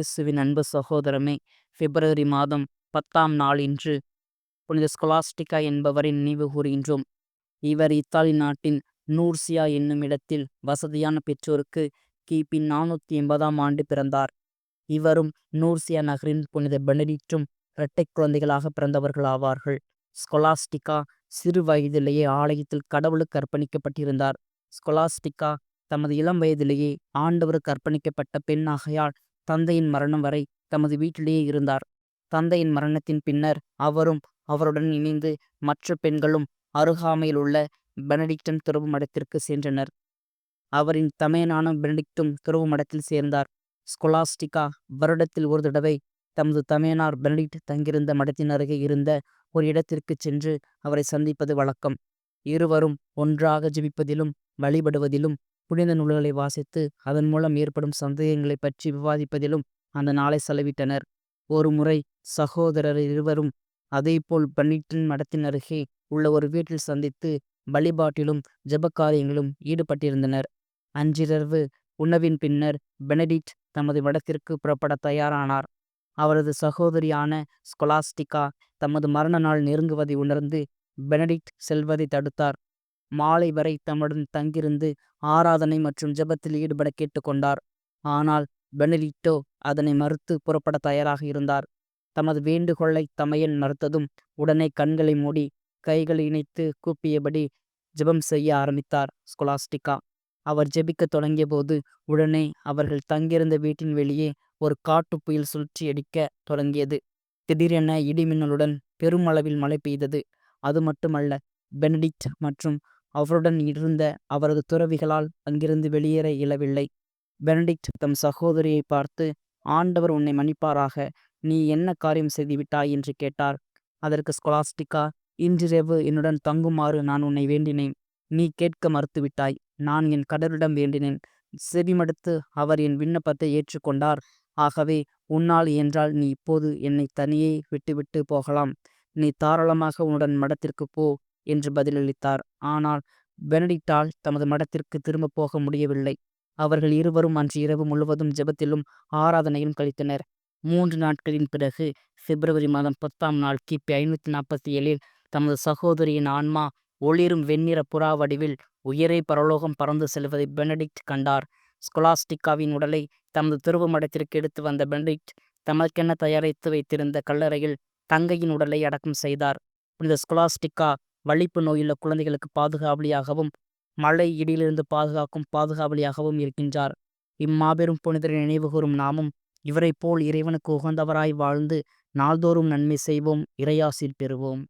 இயேசுவின் அன்பு சகோதரமே பிப்ரவரி மாதம் பத்தாம் நாள் இன்று புனித ஸ்கொலாஸ்டிகா என்பவரின் நினைவு கூறுகின்றோம். இவர் இத்தாலி நாட்டின் நூர்சியா என்னும் இடத்தில் வசதியான பெற்றோருக்கு கிபி நானூற்றி எண்பதாம் ஆண்டு பிறந்தார். இவரும் நூர்சியா நகரின் புனித பெனடிட்டும் இரட்டை குழந்தைகளாக பிறந்தவர்கள் ஆவார்கள் ஸ்கொலாஸ்டிகா சிறு வயதிலேயே ஆலயத்தில் கடவுளுக்கு அர்ப்பணிக்கப்பட்டிருந்தார். ஸ்கொலாஸ்டிகா தமது இளம் வயதிலேயே ஆண்டவருக்கு அர்ப்பணிக்கப்பட்ட பெண் ஆகையால் தந்தையின் மரணம் வரை தமது வீட்டிலேயே இருந்தார். தந்தையின் மரணத்தின் பின்னர் அவரும் அவருடன் இணைந்து மற்ற பெண்களும் அருகாமையில் உள்ள பெனடிக்டன் துறவு மடத்திற்கு சென்றனர். அவரின் தமையனான பெனடிக்டும் துறவு மடத்தில் சேர்ந்தார். ஸ்கொலாஸ்டிகா வருடத்தில் ஒரு தடவை தமது தமையனார் பெனடிக்ட் தங்கியிருந்த மடத்தின் அருகே இருந்த ஒரு இடத்திற்கு சென்று அவரை சந்திப்பது வழக்கம். இருவரும் ஒன்றாக ஜெபிப்பதிலும் வழிபடுவதிலும் புனித நூல்களை வாசித்து அதன் மூலம் ஏற்படும் சந்தேகங்களை பற்றி விவாதிப்பதிலும் அந்த நாளை செலவிட்டனர். ஒரு முறை சகோதரர் இருவரும் அதேபோல் பன்னிட்டின் மடத்தின் அருகே உள்ள ஒரு வீட்டில் சந்தித்து வழிபாட்டிலும் ஜபக்காரியங்களும் ஈடுபட்டிருந்தனர். அன்றிரவு உணவின் பின்னர் பெனடிட் தமது மடத்திற்கு புறப்பட தயாரானார். அவரது சகோதரியான ஸ்கொலாஸ்டிகா தமது மரண நாள் நெருங்குவதை உணர்ந்து பெனடிக்ட் செல்வதை தடுத்தார். மாலை வரை தம்முடன் தங்கியிருந்து ஆராதனை மற்றும் ஜெபத்தில் ஈடுபட கேட்டுக்கொண்டார். ஆனால் பெனலிட்டோ அதனை மறுத்து புறப்பட தயாராக இருந்தார். தமது வேண்டுகோளை தமையன் மறுத்ததும் உடனே கண்களை மூடி கைகளை இணைத்து கூப்பியபடி ஜெபம் செய்ய ஆரம்பித்தார் ஸ்கொலாஸ்டிகா. அவர் ஜெபிக்க தொடங்கிய போது உடனே அவர்கள் தங்கியிருந்த வீட்டின் வெளியே ஒரு காட்டு புயல் சுழற்சி அடிக்க தொடங்கியது. திடீரென இடிமின்னலுடன் பெருமளவில் மழை பெய்தது. அது மட்டுமல்ல பெனடிக்ட் மற்றும் அவருடன் இருந்த அவரது துறவிகளால் அங்கிருந்து வெளியேற இயலவில்லை. பெனடிக்ட் தம் சகோதரியை பார்த்து ஆண்டவர் உன்னை மன்னிப்பாராக. நீ என்ன காரியம் செய்துவிட்டாய்? என்று கேட்டார். அதற்கு ஸ்கொலாஸ்டிகா இன்றிரவு என்னுடன் தங்குமாறு நான் உன்னை வேண்டினேன். நீ கேட்க மறுத்துவிட்டாய். நான் என் கடவுளிடம் வேண்டினேன். செவிமடுத்து அவர் என் விண்ணப்பத்தை ஏற்றுக்கொண்டார். ஆகவே உன்னால் என்றால் நீ இப்போது என்னை தனியே விட்டுவிட்டு போகலாம். நீ தாராளமாக உன்னுடன் மடத்திற்கு போ. என்று பதிலளித்தார். ஆனால் பெனடிக்டால் தமது மடத்திற்கு திரும்பப் போக முடியவில்லை. அவர்கள் இருவரும் அன்று இரவு முழுவதும் ஜெபத்திலும் ஆராதனையும் கழித்தனர். மூன்று நாட்களின் பிறகு பிப்ரவரி மாதம் பத்தாம் நாள் கிபி ஐநூற்றி நாற்பத்தி ஏழில் தமது சகோதரியின் ஆன்மா ஒளிரும் வெண்ணிற புறா வடிவில் உயரே பரலோகம் பறந்து செல்வதை பெனடிக்ட் கண்டார். ஸ்கொலாஸ்டிகாவின் உடலை தமது துருவ மடத்திற்கு எடுத்து வந்த பெனடிக்ட் தமக்கென தயாரித்து வைத்திருந்த கல்லறையில் தங்கையின் உடலை அடக்கம் செய்தார். புனித ஸ்கொலாஸ்டிகா வலிப்பு நோயுள்ள குழந்தைகளுக்கு பாதுகாவலியாகவும் மழை இடியிலிருந்து பாதுகாக்கும் பாதுகாவலியாகவும் இருக்கின்றார். இம்மாபெரும் புனிதரை நினைவுகூறும் நாமும் இவரைப் போல் இறைவனுக்கு உகந்தவராய் வாழ்ந்து நாள்தோறும் நன்மை செய்வோம் இறையாசிர் பெறுவோம்.